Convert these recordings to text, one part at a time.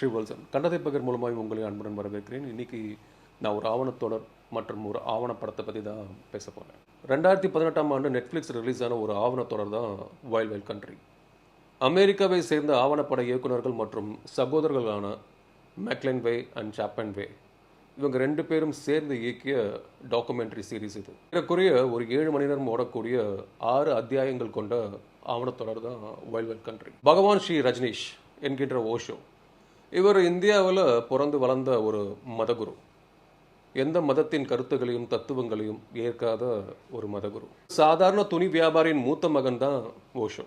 ஸ்ரீவல்சன் கண்டதை மூலமாக உங்களை அன்புடன் வரவேற்கிறேன். இன்னைக்கு நான் ஒரு ஆவணத்தொடர் மற்றும் ஒரு ஆவணப்படத்தை பற்றி தான் பேச போகிறேன் ரெண்டாயிரத்தி பதினெட்டாம் ஆண்டு நெட்ஃப்ளிக்ஸ் ரிலீஸ் ஆன ஒரு ஆவணத்தொடர் தான் வைல்ட் வைல்ட் கண்ட்ரி அமெரிக்காவை சேர்ந்த ஆவணப்பட இயக்குனர்கள் மற்றும் சகோதரர்களான மெக்லன் வே அண்ட் சாப்பன் வே இவங்க ரெண்டு பேரும் சேர்ந்து இயக்கிய டாக்குமெண்ட்ரி சீரீஸ் இது. இதற்குரிய ஒரு ஏழு மணி நேரம் ஓடக்கூடிய ஆறு அத்தியாயங்கள் கொண்ட ஆவணத்தொடர் தான் வைல்ட் வைல்ட் கண்ட்ரி பகவான் ஸ்ரீ ரஜினிஷ் என்கின்ற ஓஷோ இவர் இந்தியாவில் பிறந்து வளர்ந்த ஒரு மதகுரு. எந்த மதத்தின் கருத்துகளையும் தத்துவங்களையும் ஏற்காத ஒரு மதகுரு. சாதாரண துணி வியாபாரியின் மூத்த மகன் தான் ஓஷோ.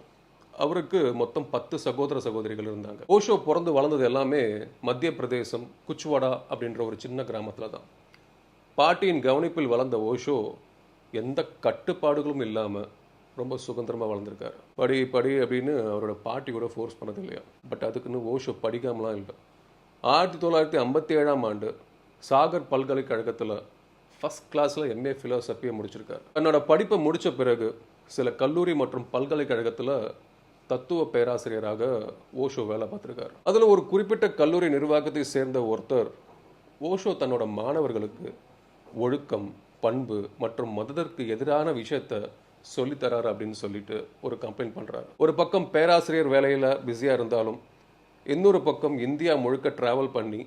அவருக்கு மொத்தம் பத்து சகோதர சகோதரிகள் இருந்தாங்க. ஓஷோ பிறந்து வளர்ந்தது எல்லாமே மத்திய பிரதேசம் குச்வாடா அப்படின்ற ஒரு சின்ன கிராமத்தில் தான். பாட்டியின் கவனிப்பில் வளர்ந்த ஓஷோ எந்த கட்டுப்பாடுகளும் இல்லாமல் ரொம்ப சுதந்திரமாக வளர்ந்துருக்கார் படி படி அப்படின்னு அவரோட பாட்டி கூட ஃபோர்ஸ் பண்ணது இல்லையா? பட் அதுக்குன்னு ஓஷோ படிக்காமலாம் இல்லை. ஆயிரத்தி தொள்ளாயிரத்தி ஐம்பத்தி ஏழாம் ஆண்டு சாகர் பல்கலைக்கழகத்தில் ஃபஸ்ட் கிளாஸில் எம்ஏ ஃபிலோசபியை முடிச்சிருக்காரு. தன்னோட படிப்பை முடித்த பிறகு சில கல்லூரி மற்றும் பல்கலைக்கழகத்தில் தத்துவ பேராசிரியராக ஓஷோ வேலை பார்த்துருக்காரு. அதில் ஒரு குறிப்பிட்ட கல்லூரி நிர்வாகத்தை சேர்ந்த ஒருத்தர் ஓஷோ தன்னோட மாணவர்களுக்கு ஒழுக்கம் பண்பு மற்றும் மதத்திற்கு எதிரான விஷயத்த சொல்லித்தராரு அப்படின்னு சொல்லிட்டு ஒரு கம்ப்ளைண்ட் பண்ணுறாரு ஒரு பக்கம் பேராசிரியர் வேலையில் பிஸியாக இருந்தாலும் இன்னொரு பக்கம் இந்தியா முழுக்க ட்ராவல் பண்ணி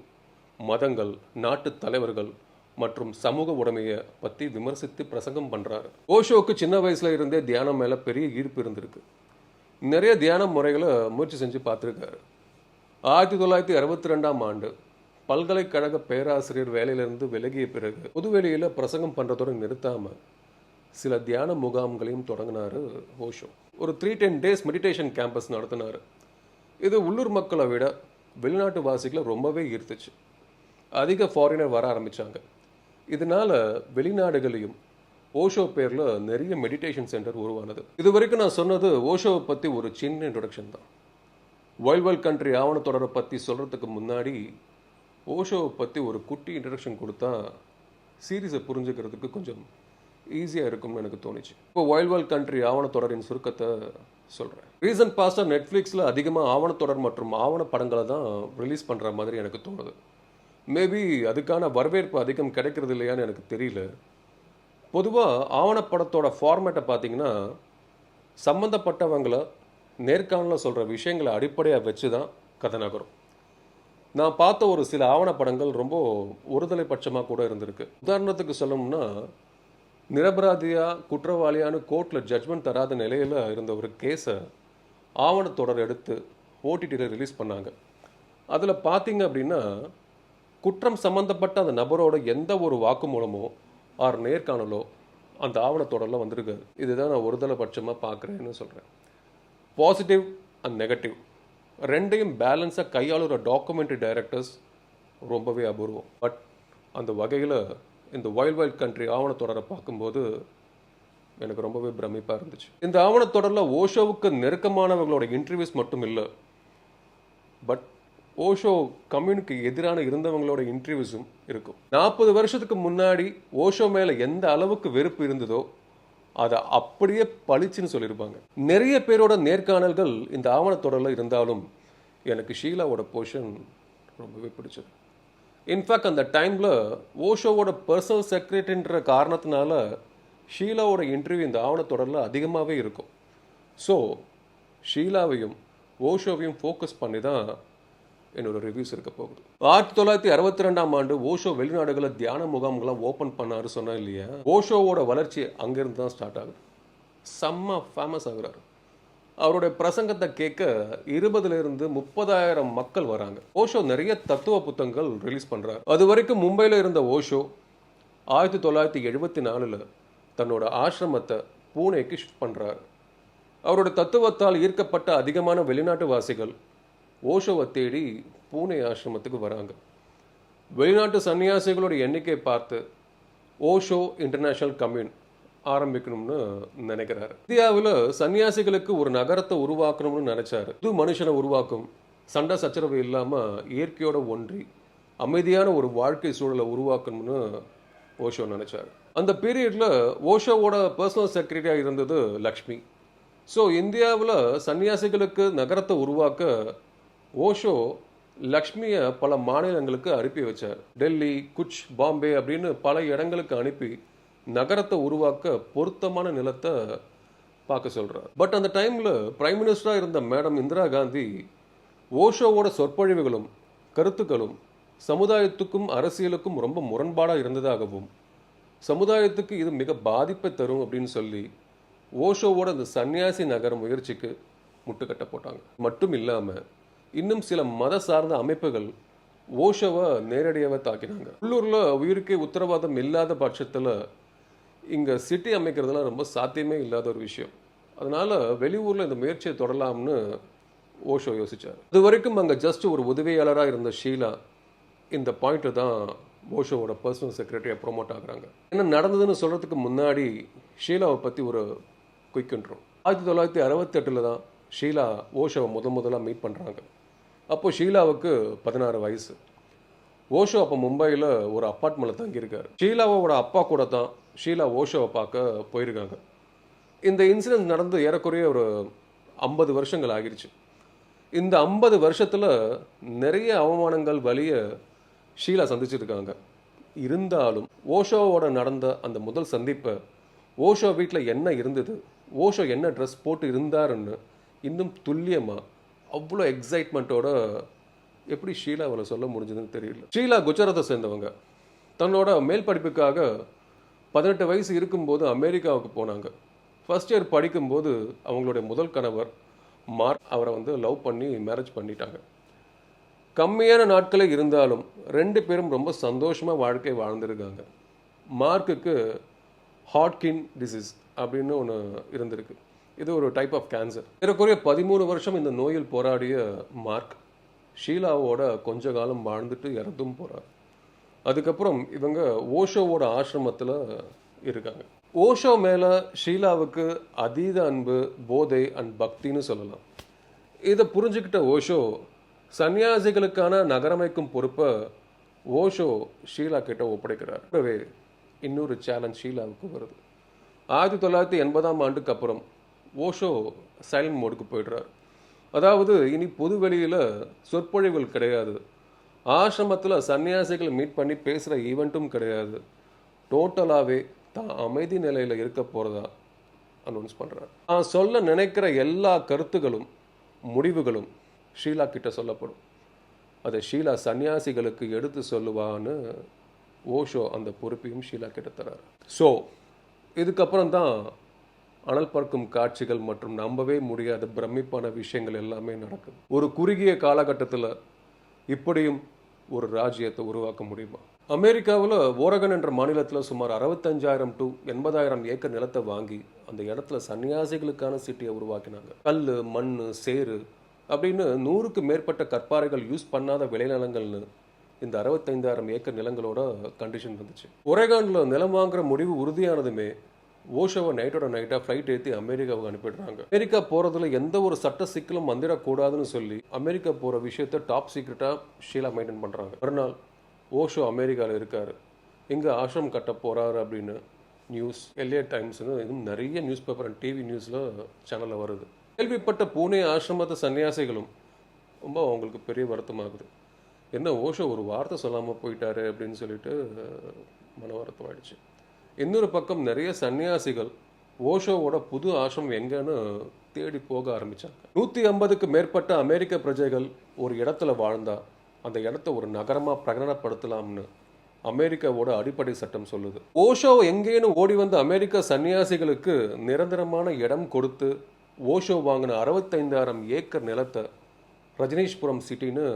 மதங்கள் நாட்டு தலைவர்கள் மற்றும் சமூக உடைமையை பற்றி விமர்சித்து பிரசங்கம் பண்ணுறாரு ஓஷோவுக்கு சின்ன வயசில் இருந்தே தியானம் மேலே பெரிய ஈர்ப்பு இருந்திருக்கு. நிறைய தியான முறைகளை முயற்சி செஞ்சு பார்த்துருக்காரு. ஆயிரத்தி தொள்ளாயிரத்தி அறுபத்தி ரெண்டாம் ஆண்டு பல்கலைக்கழக பேராசிரியர் வேலையிலிருந்து விலகிய பிறகு பொதுவெளியில் பிரசங்கம் பண்ணுறதோடு நிறுத்தாமல் சில தியான முகாம்களையும் தொடங்கினாரு ஓஷோ ஒரு three ten days meditation campus நடத்தினார். இது உள்ளூர் மக்களை விட வெளிநாட்டு வாசிகளை ரொம்பவே ஈர்த்துச்சு. அதிக ஃபாரினர் வர ஆரம்பித்தாங்க இதனால் வெளிநாடுகளையும் ஓஷோ பேரில் நிறைய மெடிடேஷன் சென்டர் உருவானது. இது வரைக்கும் நான் சொன்னது ஓஷோவை பற்றி ஒரு சின்ன இன்ட்ரொடக்ஷன் தான். வைல்ட் வைல்ட் கண்ட்ரி ஆவணத்தொடரை பற்றி சொல்கிறதுக்கு முன்னாடி ஓஷோவை பற்றி ஒரு குட்டி இன்ட்ரடக்ஷன் கொடுத்தா சீரீஸை புரிஞ்சுக்கிறதுக்கு கொஞ்சம் ஈஸியாக இருக்கும்னு எனக்கு தோணுச்சு. இப்போ வைல்ட் வைல்ட் கண்ட்ரி ஆவணத்தொடரின் சுருக்கத்தை சொல்கிறேன் ரீசன்ட் பாஸ்டாக நெட்ஃப்ளிக்ஸில் அதிகமாக ஆவணத்தொடர் மற்றும் ஆவணப்படங்களை தான் ரிலீஸ் பண்ணுற மாதிரி எனக்கு தோணுது. மேபி அதுக்கான வரவேற்பு அதிகம் கிடைக்கிறது இல்லையான்னு எனக்கு தெரியல. பொதுவாக ஆவணப்படத்தோட ஃபார்மேட்டை பார்த்தீங்கன்னா சம்மந்தப்பட்டவங்களை நேர்காணலில் சொல்கிற விஷயங்களை அடிப்படையாக வச்சு தான் கதை நகரும். நான் பார்த்த ஒரு சில ஆவணப்படங்கள் ரொம்ப ஒருதலை பட்சமாக கூட இருந்திருக்கு. உதாரணத்துக்கு சொல்லணும்னா நிரபராதியாக குற்றவாளியான கோர்ட்டில் ஜட்ஜ்மெண்ட் தராத நிலையில் இருந்த ஒரு கேஸை ஆவணத்தொடர் எடுத்து ஓடிடியில் ரிலீஸ் பண்ணாங்க. அதில் பார்த்தீங்க அப்படின்னா குற்றம் சம்மந்தப்பட்ட அந்த நபரோட எந்த ஒரு வாக்குமூலமோ ஆர் நேர்காணலோ அந்த ஆவணத்தொடரில் வந்திருக்காது இதுதான் நான் ஒருதலைபட்சமாக பார்க்குறேன்னு சொல்கிறேன் பாசிட்டிவ் அண்ட் நெகட்டிவ் ரெண்டையும் பேலன்ஸாக கையாளுற டாக்குமெண்ட்ரி டைரக்டர்ஸ் ரொம்பவே அபூர்வம். பட் அந்த வகையில் இந்த வைல்ட் வைல்ட் கண்ட்ரி ஆவணத்தொடரை பார்க்கும்போது எனக்கு ரொம்பவே பிரமிப்பாக இருந்துச்சு. இந்த ஆவணத்தொடரில் ஓஷோவுக்கு நெருக்கமானவர்களோட இன்டர்வியூஸ் மட்டும் இல்லை பட் ஓஷோ கம்யூனுக்கு எதிரான இருந்தவங்களோட இன்டர்வியூஸும் இருக்கும். நாற்பது வருஷத்துக்கு முன்னாடி ஓஷோ மேலே எந்த அளவுக்கு வெறுப்பு இருந்ததோ அதை அப்படியே பளிச்சுன்னு சொல்லியிருப்பாங்க நிறைய பேரோட நேர்காணல்கள் இந்த ஆவணத்தொடரில் இருந்தாலும் எனக்கு ஷீலாவோட போர்ஷன் ரொம்பவே பிடிச்சது. இன்ஃபேக்ட் அந்த டைமில் ஓஷோவோட பர்சனல் செக்ரட்டரின்ற காரணத்தினால ஷீலாவோட இன்டர்வியூ இந்த ஆவணத்தொடரில் அதிகமாகவே இருக்கும். ஸோ ஷீலாவையும் ஓஷோவையும் ஃபோக்கஸ் பண்ணி தான் என்னோட ரிவ்யூஸ் இருக்க போகுது. ஆயிரத்தி தொள்ளாயிரத்தி அறுபத்தி ரெண்டாம் ஆண்டு ஓஷோ வெளிநாடுகளில் தியான முகாம்கள்லாம் ஓப்பன் பண்ணாரு சொன்னா இல்லையா? ஓஷோவோட வளர்ச்சி அங்கேருந்து தான் ஸ்டார்ட் ஆகுது. செம்ம ஃபேமஸ் ஆகுறாரு. அவருடைய பிரசங்கத்தை கேட்க இருபதுலேருந்து முப்பதாயிரம் மக்கள் வராங்க. ஓஷோ நிறைய தத்துவ புத்தகங்கள் ரிலீஸ் பண்றாரு. அது வரைக்கும் மும்பையில் இருந்த ஓஷோ ஆயிரத்தி தொள்ளாயிரத்தி எழுபத்தி நாலில் தன்னோட ஆசிரமத்தை பூனேக்கு ஷிஃப்ட் பண்ணுறார் அவரோட தத்துவத்தால் ஈர்க்கப்பட்ட அதிகமான வெளிநாட்டு வாசிகள் ஓஷோவை தேடி பூனே ஆசிரமத்துக்கு வராங்க. வெளிநாட்டு சன்னியாசிகளோட எண்ணிக்கை பார்த்து ஓஷோ இன்டர்நேஷனல் கம்யூன் ஆரம்பிக்கணும்னு நினைக்கிறாரு. இந்தியாவில் சன்னியாசிகளுக்கு ஒரு நகரத்தை உருவாக்கணும்னு நினைச்சாரு. புது மனுஷனை உருவாக்கும் சண்டை சச்சரவு இல்லாமல் இயற்கையோட ஒன்றி அமைதியான ஒரு வாழ்க்கை சூழலை உருவாக்கணும்னு ஓஷோ நினைச்சாரு. அந்த பீரியடில் ஓஷோவோட பர்சனல் செக்ரட்டரியாக இருந்தது லக்ஷ்மி. ஸோ இந்தியாவில் சன்னியாசிகளுக்கு நகரத்தை உருவாக்க ஓஷோ லக்ஷ்மியை பல மாநிலங்களுக்கு அனுப்பி வச்சார். டெல்லி குச் பாம்பே அப்படின்னு பல இடங்களுக்கு அனுப்பி நகரத்தை உருவாக்க பொருத்தமான நிலத்தை பார்க்க சொல்கிறார் பட் அந்த டைமில் பிரைம் மினிஸ்டராக இருந்த மேடம் இந்திரா காந்தி ஓஷோவோட சொற்பொழிவுகளும் கருத்துக்களும் சமுதாயத்துக்கும் அரசியலுக்கும் ரொம்ப முரண்பாடாக இருந்ததாகவும் சமுதாயத்துக்கு இது மிக பாதிப்பை தரும் அப்படின்னு சொல்லி ஓஷோவோட இந்த சன்னியாசி நகர முயற்சிக்கு முட்டுக்கட்ட போட்டாங்க. மட்டும் இல்லாமல் இன்னும் சில மத சார்ந்த அமைப்புகள் ஓஷோவை நேரடியாகவே தாக்கினாங்க. உள்ளூரில் உயிருக்கே உத்தரவாதம் இல்லாத பட்சத்தில் இங்கே சிட்டி அமைக்கிறதுலாம் ரொம்ப சாத்தியமே இல்லாத ஒரு விஷயம். அதனால் வெளியூரில் இந்த முயற்சியை தொடரலாம்னு ஓஷோ யோசிச்சார். அது வரைக்கும் அங்கே ஜஸ்ட் ஒரு உதவியாளராக இருந்த ஷீலா இந்த பாயிண்ட்டு தான் ஓஷோவோட பர்சனல் செக்ரட்டரியாக ப்ரொமோட் ஆகுறாங்க. என்ன நடந்ததுன்னு சொல்கிறதுக்கு முன்னாடி ஷீலாவை பற்றி ஒரு குயிக் இன்ட்ரோ ஆயிரத்தி தொள்ளாயிரத்தி அறுபத்தெட்டில் தான் ஷீலா ஓஷோவை முத முதலாக மீட் பண்ணுறாங்க அப்போது ஷீலாவுக்கு பதினாறு வயசு. ஓஷோ அப்போ மும்பையில் ஒரு அப்பார்ட்மெண்ட்டில் தங்கியிருக்காரு. ஷீலாவோட அப்பா கூட தான் ஷீலா ஓஷோவை பார்க்க போயிருக்காங்க. இந்த இன்சிடென்ட் நடந்து ஏறக்குறைய ஒரு ஐம்பது வருஷங்கள் ஆகிருச்சு. இந்த ஐம்பது வருஷத்தில் நிறைய அவமானங்கள் வழிய ஷீலா சந்திச்சிருக்காங்க. இருந்தாலும் ஓஷோவோட நடந்த அந்த முதல் சந்திப்பை ஓஷோ வீட்டில் என்ன இருந்தது? ஓஷோ என்ன ட்ரெஸ் போட்டு இருந்தாருன்னு இன்னும் துல்லியமாக அவ்வளோ எக்ஸைட்மெண்ட்டோட எப்படி ஷீலாவில் சொல்ல முடிஞ்சதுன்னு தெரியல. ஷீலா குஜராத்தை சேர்ந்தவங்க. தன்னோட மேல் படிப்புக்காக பதினெட்டு வயசு இருக்கும்போது அமெரிக்காவுக்கு போனாங்க. ஃபர்ஸ்ட் இயர் படிக்கும்போது அவங்களுடைய முதல் கணவர் மார்க் அவரை வந்து லவ் பண்ணி மேரேஜ் பண்ணிட்டாங்க. கம்மியான நாட்களே இருந்தாலும் ரெண்டு பேரும் ரொம்ப சந்தோஷமாக வாழ்க்கை வாழ்ந்திருக்காங்க. மார்க்குக்கு ஹாட்கின் டிசீஸ் அப்படின்னு ஒன்று இருந்திருக்கு. இது ஒரு டைப் ஆஃப் கேன்சர் ஏறக்குறைய பதிமூணு வருஷம் இந்த நோயில் போராடிய மார்க் ஷீலாவோட கொஞ்ச காலம் வாழ்ந்துட்டு இறந்தும் போகிறார் அதுக்கப்புறம் இவங்க ஓஷோவோட ஆசிரமத்தில் இருக்காங்க. ஓஷோ மேலே ஷீலாவுக்கு அதீத அன்பு போதை அண்ட் பக்தின்னு சொல்லலாம். இதை புரிஞ்சுக்கிட்ட ஓஷோ சன்னியாசிகளுக்கான நகரமைக்கும் பொறுப்பை ஓஷோ ஷீலா கிட்ட ஒப்படைக்கிறார். கூடவே இன்னொரு சேலஞ்ச் ஷீலாவுக்கு வருது. ஆயிரத்தி தொள்ளாயிரத்தி எண்பதாம் ஆண்டுக்கு அப்புறம் ஓஷோ சைலண்ட் மோடுக்கு போயிடுறார். அதாவது இனி பொது வெளியில் சொற்பொழிவுகள் கிடையாது. ஆசிரமத்தில் சன்னியாசிகள் மீட் பண்ணி பேசுகிற ஈவெண்ட்டும் கிடையாது. டோட்டலாகவே தான் அமைதி நிலையில் இருக்க போகிறதா அனௌன்ஸ் பண்ணுறார் நான் சொல்ல நினைக்கிற எல்லா கருத்துகளும் முடிவுகளும் ஷீலா கிட்ட சொல்லப்படும். அதை ஷீலா சன்னியாசிகளுக்கு எடுத்து சொல்லுவான்னு ஓஷோ அந்த பொறுப்பையும் ஷீலா கிட்ட தரார். ஸோ இதுக்கப்புறம் தான் அனல் பறக்கும் காட்சிகள் மற்றும் நம்பவே முடியாத பிரமிப்பான விஷயங்கள் எல்லாமே நடக்குது. ஒரு குறுகிய காலகட்டத்தில் இப்படியும் ஒரு ராஜ்யத்தை உருவாக்க முடியுமா? அமெரிக்காவில் ஓரகன் என்ற மாநிலத்தில் சுமார் அறுபத்தஞ்சாயிரம் டு எண்பதாயிரம் ஏக்கர் நிலத்தை வாங்கி அந்த இடத்துல சன்னியாசிகளுக்கான சிட்டியை உருவாக்கினாங்க. கல் மண் சேரு அப்படின்னு நூறுக்கு மேற்பட்ட கற்பாறைகள் யூஸ் பண்ணாத விளைநிலங்கள்னு இந்த அறுபத்தைந்தாயிரம் ஏக்கர் நிலங்களோட கண்டிஷன் இருந்துச்சு ஒரேகானில் நிலம் வாங்குற முடிவு உறுதியானதுமே ஓஷோவை நைட்டோட நைட்டாக ஃப்ளைட் ஏற்றி அமெரிக்காவுக்கு அனுப்பிடுறாங்க. அமெரிக்கா போகிறதுல எந்த ஒரு சட்ட சிக்கலும் வந்துடக்கூடாதுன்னு சொல்லி அமெரிக்கா போகிற விஷயத்த டாப் சீக்ரெட்டாக ஷீலா மெயின்டைன் பண்ணுறாங்க மறுநாள் ஓஷோ அமெரிக்காவில் இருக்கார். எங்கே ஆசிரம் கட்ட போகிறாரு அப்படின்னு நியூஸ் எல்ஏ டைம்ஸ்னு இன்னும் நிறைய நியூஸ் பேப்பர் அண்ட் டிவி நியூஸில் சேனலில் வருது. கேள்விப்பட்ட பூனே ஆசிரமத்து சன்னியாசிகளும் ரொம்ப அவங்களுக்கு பெரிய வருத்தமாகுது. என்ன ஓஷோ ஒரு வார்த்தை சொல்லாமல் போயிட்டாரு அப்படின்னு சொல்லிட்டு மன வருத்தம் ஆயிடுச்சு இன்னொரு பக்கம் நிறைய சன்னியாசிகள் ஓஷோவோட புது ஆசிரம் எங்கன்னு தேடி போக ஆரம்பிச்சாங்க. நூற்றி ஐம்பதுக்கு மேற்பட்ட அமெரிக்க பிரஜைகள் ஒரு இடத்துல வாழ்ந்தா அந்த இடத்த ஒரு நகரமாக பிரகடனப்படுத்தலாம்னு அமெரிக்காவோட அடிப்படை சட்டம் சொல்லுது. ஓஷோ எங்கேன்னு ஓடி வந்த அமெரிக்க சன்னியாசிகளுக்கு நிரந்தரமான இடம் கொடுத்து ஓஷோ வாங்கின அறுபத்தைந்தாயிரம் ஏக்கர் நிலத்தை ரஜினீஷ்புரம் சிட்டின்னு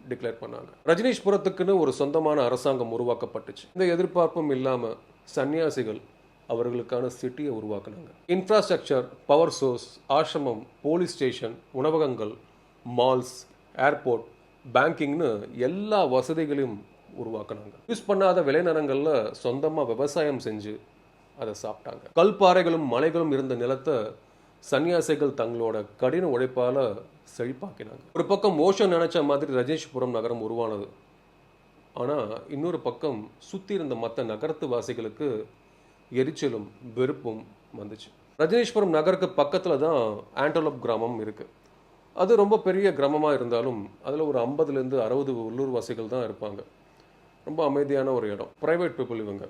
டிக்ளேர் பண்ணாங்க. ரஜினீஷ்புரத்துக்குன்னு ஒரு சொந்தமான அரசாங்கம் உருவாக்கப்பட்டுச்சு. இந்த எதிர்பார்ப்பும் இல்லாமல் சன்னியாசிகள் அவர்களுக்கான சிட்டியை உருவாக்குனாங்க. இன்ஃப்ராஸ்ட்ரக்சர் பவர் சோர்ஸ் ஆசிரமம் போலீஸ் ஸ்டேஷன் உணவகங்கள் மால்ஸ் ஏர்போர்ட் பேங்கிங்னு எல்லா வசதிகளையும் உருவாக்குனாங்க. யூஸ் பண்ணாத விளைநிலங்களில் சொந்தமாக விவசாயம் செஞ்சு அதை சாப்பிட்டாங்க. கல்பாறைகளும் மலைகளும் இருந்த நிலத்தை சன்னியாசிகள் தங்களோட கடின உழைப்பால் செழிப்பாக்கினாங்க. ஒரு பக்கம் ஓஷன் நினைச்ச மாதிரி ரஜேஷ்புரம் நகரம் உருவானது. ஆனால் இன்னொரு பக்கம் சுற்றி இருந்த மற்ற நகரத்து வாசிகளுக்கு எரிச்சலும் வெறுப்பும் வந்துச்சு. ரஜினீஸ்வரம் நகருக்கு பக்கத்தில் தான் ஆண்டோலப் கிராமம் இருக்குது அது ரொம்ப பெரிய கிராமமாக இருந்தாலும் அதில் ஒரு ஐம்பதுலேருந்து அறுபது உள்ளூர்வாசிகள் தான் இருப்பாங்க. ரொம்ப அமைதியான ஒரு இடம். ப்ரைவேட் பீப்புள் இவங்க.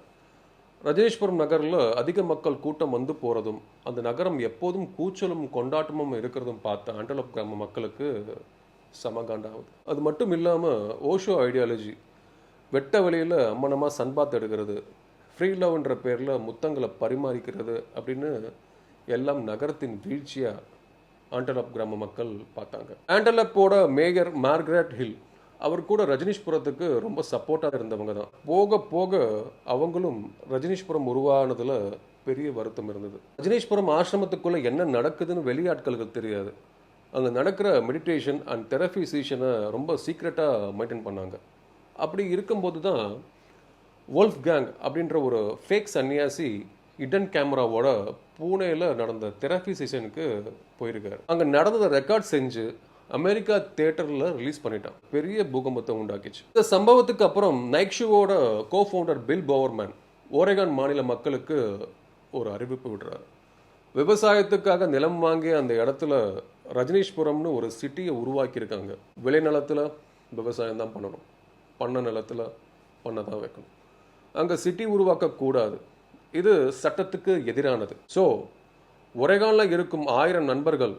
ரஜேஷ்புரம் நகரில் அதிக மக்கள் கூட்டம் வந்து போகிறதும் அந்த நகரம் எப்போதும் கூச்சலும் கொண்டாட்டமும் இருக்கிறதும் பார்த்த ஆண்டலப் கிராம மக்களுக்கு சமகாண்டாகுது. அது மட்டும் இல்லாமல் ஓஷோ ஐடியாலஜி வெட்ட வெளியில் அம்மனமாக சன்பாத் எடுக்கிறது. ஃப்ரீ லவ்ன்ற பேரில் முத்தங்களை பரிமாறிக்கிறது அப்படின்னு எல்லாம் நகரத்தின் வீழ்ச்சியாக ஆண்டலப் கிராம மக்கள் பார்த்தாங்க. ஆண்டலப்போட மேயர் மார்கரெட் ஹில் அவர் கூட ரஜினிஷ்புரத்துக்கு ரொம்ப சப்போர்ட்டாக இருந்தவங்க தான். போக போக அவங்களும் ரஜினிஷ்புரம் உருவானதில் பெரிய வருத்தம் இருந்தது. ரஜினீஷ்புரம் ஆசிரமத்துக்குள்ளே என்ன நடக்குதுன்னு வெளியாட்களுக்கு தெரியாது. அங்கே நடக்கிற மெடிடேஷன் அண்ட் தெரபி சீஷனை ரொம்ப சீக்ரெட்டாக மெயின்டைன் பண்ணாங்க. அப்படி இருக்கும்போது தான் வோல்ஃப் கேங் அப்படின்ற ஒரு ஃபேக் சன்னியாசி இடன் கேமராவோட பூனேயில் நடந்த தெரபி செஷனுக்கு போயிருக்காரு. அங்கே நடந்ததை ரெக்கார்ட் செஞ்சு அமெரிக்கா தேட்டரில் ரிலீஸ் பண்ணிட்டான். பெரிய பூகம்பத்தை உண்டாக்கிச்சு. இந்த சம்பவத்துக்கு அப்புறம் நைக்ஷுவோட co founder Bill Bowerman Oregon மாநில மக்களுக்கு ஒரு அறிவிப்பு விடுறாரு. விவசாயத்துக்காக நிலம் வாங்கிய அந்த இடத்துல ரஜினீஷ்புரம்னு ஒரு சிட்டியை உருவாக்கியிருக்காங்க. விளைநிலத்தில் விவசாயம் தான் பண்ணணும். பண்ண நிலத்தில் பண்ண தான் வைக்கணும். அங்கே சிட்டி உருவாக்கக்கூடாது. இது சட்டத்துக்கு எதிரானது. ஸோ ஒரேகானில் இருக்கும் ஆயிரம் நண்பர்கள்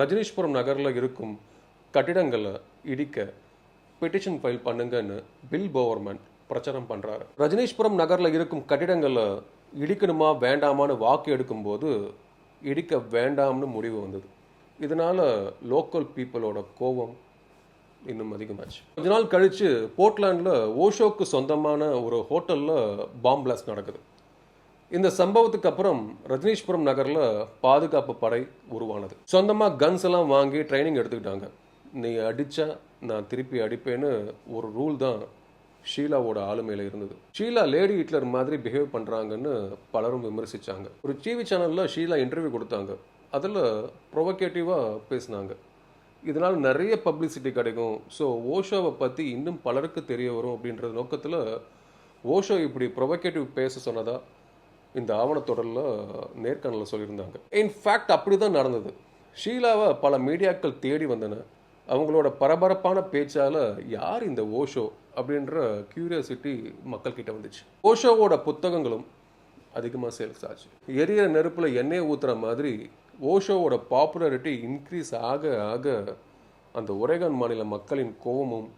ரஜினீஷ்புரம் நகரில் இருக்கும் கட்டிடங்களை இடிக்க பெட்டிஷன் ஃபைல் பண்ணுங்கன்னு பில் கவர்மெண்ட் பிரச்சாரம் பண்ணுறாரு ரஜினீஷ்புரம் நகரில் இருக்கும் கட்டிடங்களை இடிக்கணுமா வேண்டாமான்னு வாக்கு எடுக்கும்போது இடிக்க வேண்டாம்னு முடிவு வந்தது. இதனால் லோக்கல் பீப்புளோட கோபம் இன்னும் அதிகமாச்சு. கொஞ்ச நாள் கழித்து போர்ட்லாண்டில் ஓஷோக்கு சொந்தமான ஒரு ஹோட்டலில் பாம் பிளாஸ்ட் நடக்குது. இந்த சம்பவத்துக்கு அப்புறம் ரஜினீஷ்புரம் நகரில் பாதுகாப்பு படை உருவானது. சொந்தமாக கன்ஸ் எல்லாம் வாங்கி ட்ரைனிங் எடுத்துக்கிட்டாங்க. நீ அடித்தா நான் திருப்பி அடிப்பேன்னு ஒரு ரூல் தான் ஷீலாவோட ஆளுமையில் இருந்தது. ஷீலா லேடி ஹிட்லர் மாதிரி பிஹேவ் பண்ணுறாங்கன்னு பலரும் விமர்சிச்சாங்க. ஒரு டிவி சேனலில் ஷீலா இன்டர்வியூ கொடுத்தாங்க. அதில் ப்ரொவகேட்டிவாக பேசினாங்க. இதனால் நிறைய பப்ளிசிட்டி கிடைக்கும். ஸோ ஓஷோவை பற்றி இன்னும் பலருக்கு தெரிய வரும் அப்படின்ற நோக்கத்தில் ஓஷோ இப்படி ப்ரொவகேட்டிவ் பேச சொன்னதா இந்த ஆவணத்தொடரில் நேர்காணலில் சொல்லியிருந்தாங்க. இன்ஃபேக்ட் அப்படி தான் நடந்தது. ஷீலாவை பல மீடியாக்கள் தேடி வந்தன. அவங்களோட பரபரப்பான பேச்சால் யார் இந்த ஓஷோ அப்படின்ற கியூரியாசிட்டி மக்கள்கிட்ட வந்துச்சு. ஓஷோவோட புத்தகங்களும் அதிகமாக சேல்ஸ் ஆச்சு. எரிய நெருப்பில் எண்ணெய் ஊற்றுற மாதிரி ஓஷோவோட பாப்புலாரிட்டி இன்க்ரீஸ் ஆக ஆக அந்த ஒரேகான் மாநில மக்களின் கோபமும்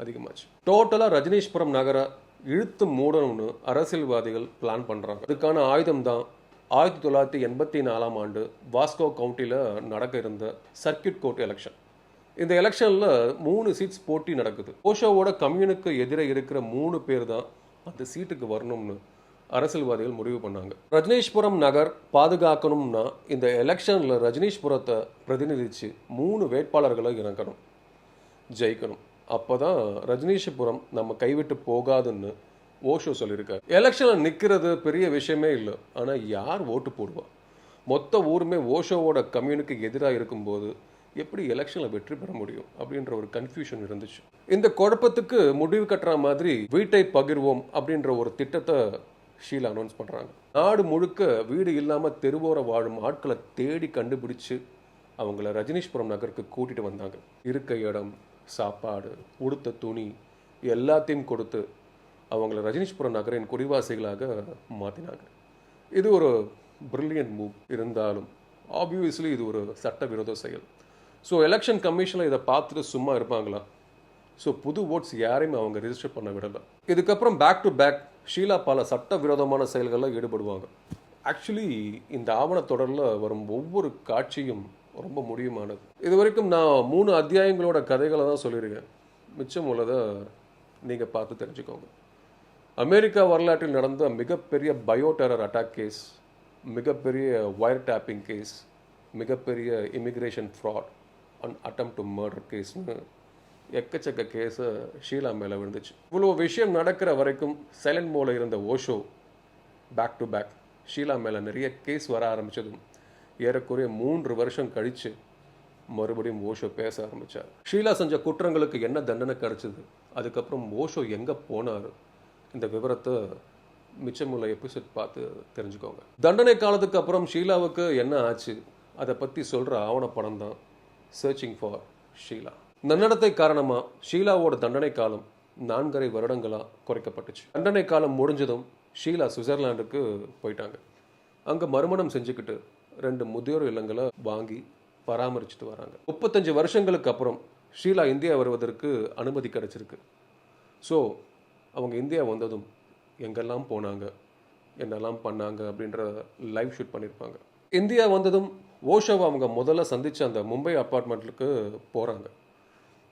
அதிகமாச்சு. டோட்டலாக ரஜினீஷ்புரம் நகர இழுத்து மூடணும்னு அரசியல்வாதிகள் பிளான் பண்ணுறாங்க அதுக்கான ஆயுதம் தான் ஆயிரத்தி தொள்ளாயிரத்தி எண்பத்தி நாலாம் ஆண்டு வாஸ்கோ கவுண்டியில் நடக்க இருந்த சர்க்கியூட் கோர்ட் எலெக்ஷன் இந்த எலெக்ஷனில் மூணு சீட்ஸ் போட்டி நடக்குது. ஓஷோவோட கம்யூனுக்கு எதிரே இருக்கிற மூணு பேர் தான் அந்த சீட்டுக்கு வரணும்னு அரசியல்வாதிகள் முடிவு பண்ணாங்க. ரஜினீஷ்புரம் நகர் பாதுகாக்கணும்னா இந்த எலெக்ஷனில் ரஜினீஷ்புரத்தை பிரதிநிதிச்சு மூணு வேட்பாளர்களை இறக்கணும் ஜெயிக்கணும். அப்போ தான் ரஜினீஷ்புரம் நம்ம கைவிட்டு போகாதுன்னு ஓஷோ சொல்லியிருக்காரு. எலெக்ஷனில் நிற்கிறது பெரிய விஷயமே இல்லை. ஆனால் யார் ஓட்டு போடுவா? மொத்த ஊருமே ஓஷோவோட கம்யூனுக்கு எதிராக இருக்கும்போது எப்படி எலெக்ஷனில் வெற்றி பெற முடியும் அப்படின்ற ஒரு கன்ஃபியூஷன் இருந்துச்சு. இந்த குழப்பத்துக்கு முடிவு கட்டுற மாதிரி வீட்டை பகிர்வோம் அப்படின்ற ஒரு திட்டத்தை ஷீலா அனௌன்ஸ் பண்ணுறாங்க நாடு முழுக்க வீடு இல்லாமல் தெருவோர வாழும் ஆட்களை தேடி கண்டுபிடிச்சு அவங்கள ரஜினீஷ்புரம் நகருக்கு கூட்டிட்டு வந்தாங்க. இருக்க இடம் சாப்பாடு உடுத்த துணி எல்லாத்தையும் கொடுத்து அவங்கள ரஜினீஷ்புரம் நகரின் குடிவாசிகளாக மாற்றினாங்க இது ஒரு பிரில்லியன்ட் மூவ் இருந்தாலும் ஆப்வியஸ்லி இது ஒரு சட்டவிரோத செயல். ஸோ எலெக்ஷன் கமிஷனில் இதை பார்த்துட்டு சும்மா இருப்பாங்களா? ஸோ புது ஓட்ஸ் யாரையும் அவங்க ரெஜிஸ்டர் பண்ண விடலை. இதுக்கப்புறம் பேக் டு பேக் ஷீலா பல சட்டவிரோதமான செயல்களில் ஈடுபடுவாங்க. ஆக்சுவலி இந்த ஆவணத்தொடரில் வரும் ஒவ்வொரு காட்சியும் ரொம்ப முடியுமானது. இது வரைக்கும் நான் மூணு அத்தியாயங்களோட கதைகளை தான் சொல்லியிருக்கேன். மிச்சம் உள்ளதை நீங்கள் பார்த்து தெரிஞ்சுக்கோங்க. அமெரிக்கா வரலாற்றில் நடந்த மிகப்பெரிய பயோ டெரர் அட்டாக் கேஸ் மிகப்பெரிய ஒயர் டேப்பிங் கேஸ் மிகப்பெரிய immigration fraud and attempt to murder கேஸ்னு எக்கச்சக்க கேஸு ஷீலா மேலே விழுந்துச்சு. இவ்வளோ விஷயம் நடக்கிற வரைக்கும் சைலண்ட் மோல இருந்த Osho back to back Sheela மேலே நிறைய கேஸ் வர ஆரம்பித்ததும் ஏறக்குறைய மூன்று வருஷம் கழித்து மறுபடியும் ஓஷோ பேச ஆரம்பித்தார் ஷீலா செஞ்ச குற்றங்களுக்கு என்ன தண்டனை கிடச்சிது? அதுக்கப்புறம் ஓஷோ எங்கே போனார்? இந்த விவரத்தை மிச்சமுள்ள எபிசோட் பார்த்து தெரிஞ்சுக்கோங்க. தண்டனை காலத்துக்கு அப்புறம் ஷீலாவுக்கு என்ன ஆச்சு? அதை பற்றி சொல்கிற ஆவணப்படம் தான் சர்ச்சிங் ஃபார் ஷீலா நன்னடத்தை காரணமாக ஷீலாவோட தண்டனை காலம் நான்கரை வருடங்களாக குறைக்கப்பட்டுச்சு. தண்டனை காலம் முடிஞ்சதும் ஷீலா சுவிட்சர்லாண்டுக்கு போயிட்டாங்க. அங்கே மறுமணம் செஞ்சுக்கிட்டு ரெண்டு முதியோர் இல்லங்களை வாங்கி பராமரிச்சுட்டு வராங்க. முப்பத்தஞ்சு வருஷங்களுக்கு அப்புறம் ஷீலா இந்தியா வருவதற்கு அனுமதி கிடைச்சிருக்கு. ஸோ அவங்க இந்தியா வந்ததும் எங்கெல்லாம் போனாங்க என்னெல்லாம் பண்ணாங்க அப்படின்ற லைவ் ஷூட் பண்ணியிருப்பாங்க. இந்தியா வந்ததும் ஓஷோவை அவங்க முதல்ல சந்தித்த அந்த மும்பை அப்பார்ட்மெண்ட்டுக்கு போகிறாங்க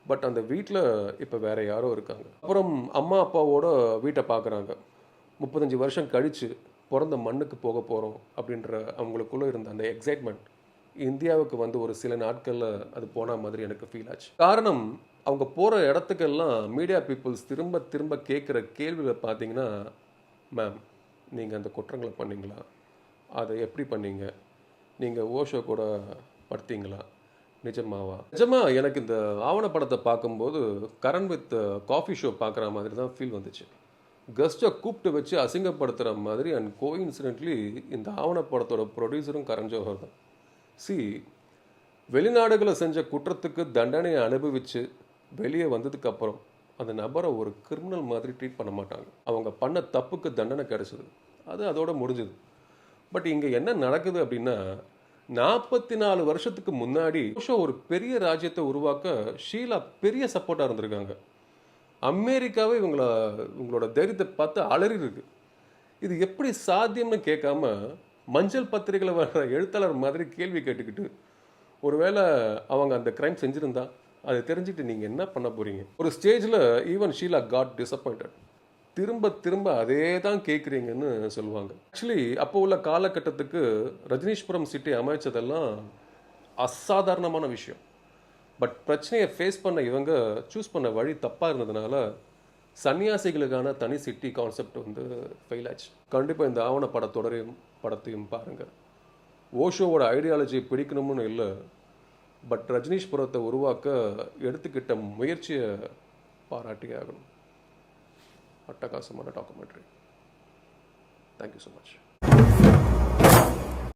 பட் அந்த வீட்டில் இப்போ வேற யாரோ இருக்காங்க. அப்புறம் அம்மா அப்பாவோட வீட்டை பார்க்குறாங்க முப்பத்தஞ்சு வருஷம் கழித்து பிறந்த மண்ணுக்கு போக போகிறோம் அப்படின்ற அவங்களுக்குள்ளே இருந்த அந்த எக்ஸைட்மெண்ட் இந்தியாவுக்கு வந்து ஒரு சில நாட்களில் அது போன மாதிரி எனக்கு ஃபீல் ஆச்சு. காரணம் அவங்க போகிற இடத்துக்கெல்லாம் மீடியா பீப்புள்ஸ் திரும்ப திரும்ப கேட்குற கேள்வியில் பார்த்தீங்கன்னா மேம் நீங்கள் அந்த குற்றங்களை பண்ணீங்களா? அதை எப்படி பண்ணீங்க? நீங்கள் ஓஷோ கூட படுத்தீங்களா? நிஜமாவா? நிஜமா எனக்கு இந்த ஆவணப்படத்தை பார்க்கும்போது கரண் வித் காஃபி ஷோ பார்க்குற மாதிரி தான் ஃபீல் வந்துச்சு. கெஸ்ட்டை கூப்பிட்டு வச்சு அசிங்கப்படுத்துகிற மாதிரி அண்ட் கோ இன்சிடென்ட்லி இந்த ஆவணப்படத்தோட ப்ரொடியூசரும் கரண் ஜோஹர் தான். சி வெளிநாடுகளை செஞ்ச குற்றத்துக்கு தண்டனையை அனுபவித்து வெளியே வந்ததுக்கப்புறம் அந்த நபரை ஒரு கிரிமினல் மாதிரி ட்ரீட் பண்ண மாட்டாங்க. அவங்க பண்ண தப்புக்கு தண்டனை கிடச்சிது. அது அதோட முடிஞ்சுது. பட் இங்கே என்ன நடக்குது அப்படின்னா நாற்பத்தி நாலு வருஷத்துக்கு முன்னாடி ஓஷோ ஒரு பெரிய ராஜ்யத்தை உருவாக்க ஷீலா பெரிய சப்போர்ட்டாக இருந்திருக்காங்க. அமெரிக்காவே இவங்கள இவங்களோட தைரியத்தை பார்த்து அலறி இருக்கு இது எப்படி சாத்தியம்னு கேட்காம மஞ்சள் பத்திரிகையில் வர்ற எழுத்தாளர் மாதிரி கேள்வி கேட்டுக்கிட்டு ஒருவேளை அவங்க அந்த கிரைம் செஞ்சுருந்தா அதை தெரிஞ்சுட்டு நீங்கள் என்ன பண்ண போகிறீங்க ஒரு ஸ்டேஜில் ஈவன் ஷீலா காட் டிசப்பாயிண்டட் திரும்ப திரும்ப அதே தான் கேட்குறீங்கன்னு சொல்லுவாங்க. ஆக்சுவலி அப்போ உள்ள காலகட்டத்துக்கு ரஜினீஷ்புரம் சிட்டி அமைச்சதெல்லாம் அசாதாரணமான விஷயம். பட் பிரச்சனையை ஃபேஸ் பண்ண இவங்க சூஸ் பண்ண வழி தப்பாக இருந்ததுனால சன்னியாசிகளுக்கான தனி சிட்டி கான்செப்ட் வந்து ஃபெயில் ஆச்சு. கண்டிப்பாக இந்த ஆவண படத்தொடரையும் படத்தையும் பாருங்கள் ஓஷோவோட ஐடியாலஜி பிடிக்கணும்னு இல்லை. பட் ரஜினீஷ்புரத்தை உருவாக்க எடுத்துக்கிட்ட முயற்சியை பாராட்டியே ஆகணும். அட்டகாசமான டாக்குமெண்ட்ரி தேங்க்யூ ஸோ மச்